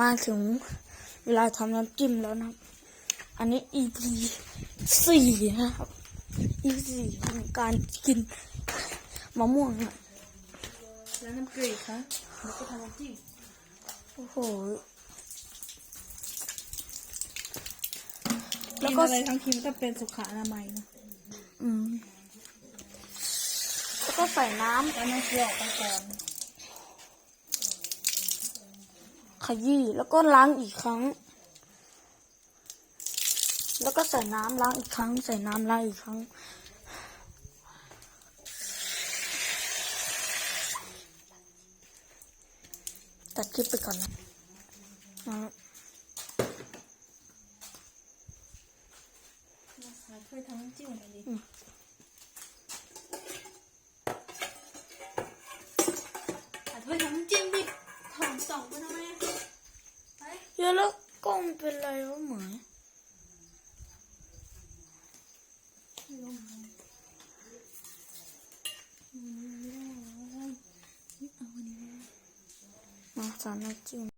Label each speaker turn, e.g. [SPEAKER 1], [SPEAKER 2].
[SPEAKER 1] มาถึงเวลาทำน้ำจิ้มแล้วนะครับ อันนี้ EP สี่นะครับ EP สี่ของการกินมะม่วงนะ
[SPEAKER 2] แล้วน้ำเกลือคะแล้วก็ทำน้ำจิ้ม
[SPEAKER 1] โอ้โหแล้
[SPEAKER 2] แล้วว
[SPEAKER 1] ก็
[SPEAKER 2] ก็อะไรทั้งทีมก็เป็นสุขอนามัยนะ
[SPEAKER 1] อืม แล้วก็ใส่น้
[SPEAKER 2] แล้วน้ำเกลือออกไปก่อนำ
[SPEAKER 1] ข ยี้แล้วก็ล้างอีกครั้ง แล้วก็ใส่น้ำล้างอีกครั้ง ใส่น้ำล้างอีกครั้ง ตัดคลิปไปก่อนนะนะครับ
[SPEAKER 2] หาถ้วยทำน้ำจิ้มหน่อยดิหาถ้วยทำน้ำจิ้มดิถอดสองไปทำไม อะไป
[SPEAKER 1] เดี๋ยวแล้วกล้องเป็นไรวะเหมยมาสอนน้ำจิ้ม